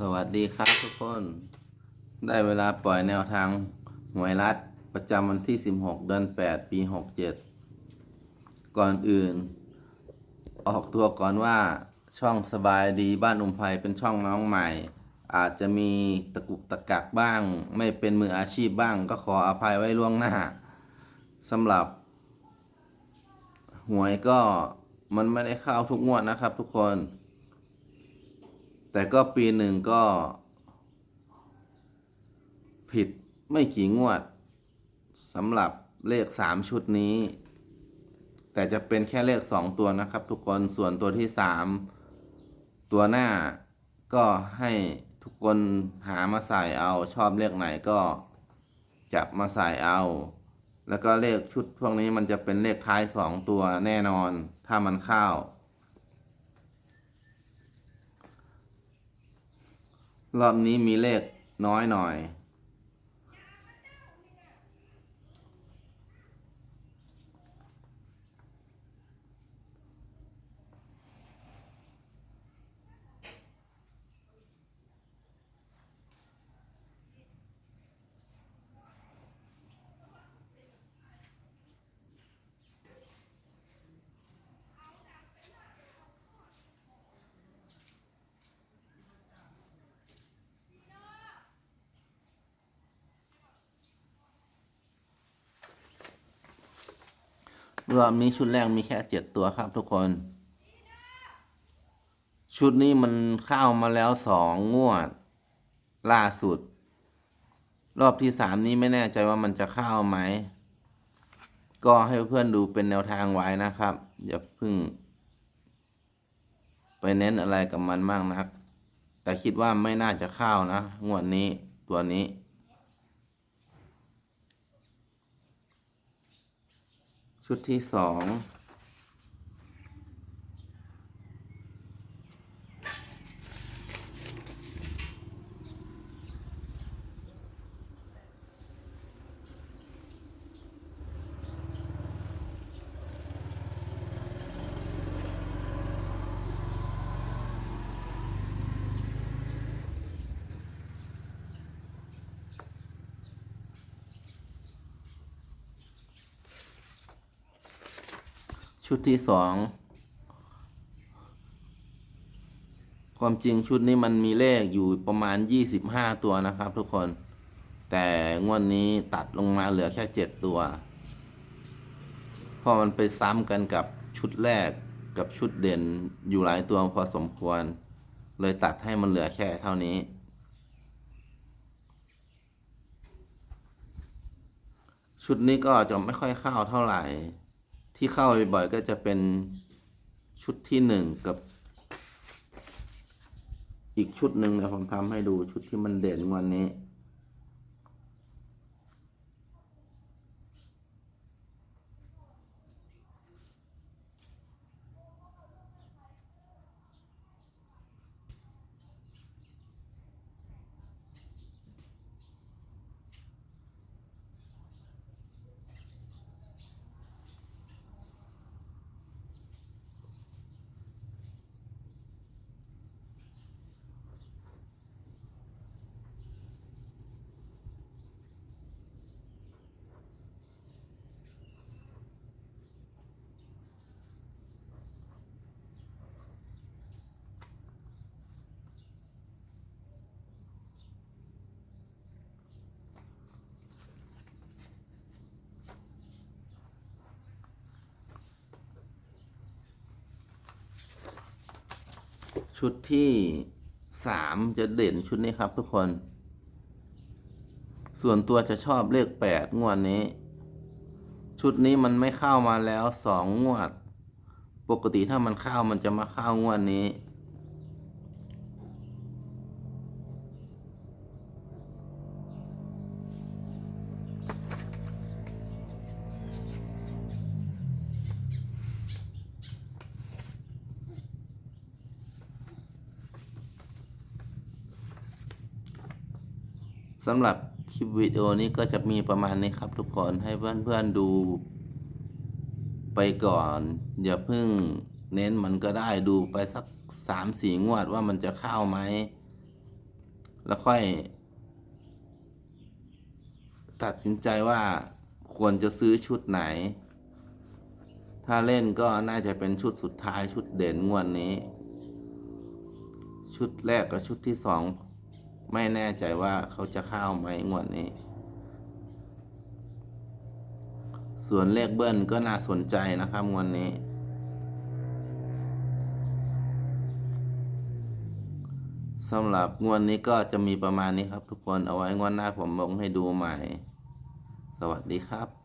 สวัสดีครับทุกคน ได้เวลาปล่อยแนวทางหวยรัฐประจำวันที่ 16 เดือน 8 ปี 67 ก่อนอื่น ออกตัวก่อนว่าช่องสบายดีบ้านอุมไพเป็นช่องน้องใหม่ อาจจะมีตะกุกตะกักบ้าง ไม่เป็นมืออาชีพบ้าง ก็ขออภัยไว้ล่วงหน้าสำหรับ หวยก็มันไม่ได้เข้าทุกงวดนะครับทุกคน แต่ก็ปีหนึ่งก็ ผิดไม่กี่งวดสำหรับเลขสามชุดนี้ แต่จะเป็นแค่เลขสองตัวนะครับ ทุกคนส่วนตัวที่สามตัวหน้าก็ให้ทุกคนหามาใส่เอาชอบเลขไหนก็จับมาใส่เอา แล้วก็เลขชุดพวกนี้มันจะเป็นเลขท้ายสองตัวแน่นอน ถ้ามันเข้า รอบนี้มีเลขน้อยหน่อย รอบนี้ชุดแรกมีแค่เจ็ดตัวครับทุกคน ชุดนี้มันเข้ามาแล้วสองงวด ล่าสุด รอบที่สามนี้ไม่แน่ใจว่ามันจะเข้าไหม ก็ให้เพื่อนดูเป็นแนวทางไว้นะครับ อย่าพึ่ง ไปเน้นอะไรกับมันมากนัก แต่คิดว่าไม่น่าจะเข้านะ งวดนี้ตัวนี้ ชุดที่สอง ชุดที่สองความจริงชุดนี้มันมีเลขอยู่ประมาณยี่สิบห้าตัวนะครับ ทุกคน แต่งวดนนี้ตัดลงมาเหลือแค่เจ็ดตัว เพราะมันไปซ้ำกันกับชุดแรกกับชุดเด่นอยู่หลายตัวพอสมควร เลยตัดให้มันเหลือแค่เท่านี้ ชุดนี้ก็จะไม่ค่อยเข้าเท่าไหร่ ที่เข้าบ่อยๆก็จะเป็นชุดที่หนึ่งกับอีกชุดหนึ่งนะผมทำให้ดูชุดที่มันเด่นวันนี้ ชุดที่สามจะเด่นชุดนี้ครับทุกคน ส่วนตัวจะชอบเลขแปดงวดนี้ ชุดนี้มันไม่เข้ามาแล้วสองงวด ปกติถ้ามันเข้ามันจะมาเข้างวดนี้ สำหรับคลิปวิดีโอนี้ก็จะมีประมาณนี้ครับ ทุกคนให้เพื่อนๆดู ไปก่อน อย่าเพิ่งเน้นมันก็ได้ดูไปสักสามสี่งวดว่ามันจะเข้าไหม แล้วค่อย ตัดสินใจว่าควรจะซื้อชุดไหน ถ้าเล่นก็น่าจะเป็นชุดสุดท้ายชุดเด่นงวดนี้ ชุดแรกกับชุดที่สอง ไม่แน่ใจว่าเขาจะเข้าไหมงวดนี้ ส่วนเลขเบิ้ลก็น่าสนใจนะครับงวดนี้ สำหรับงวดนี้ก็จะมีประมาณนี้ครับทุกคนเอาไว้งวดหน้าผมลงให้ดูใหม่ สวัสดีครับ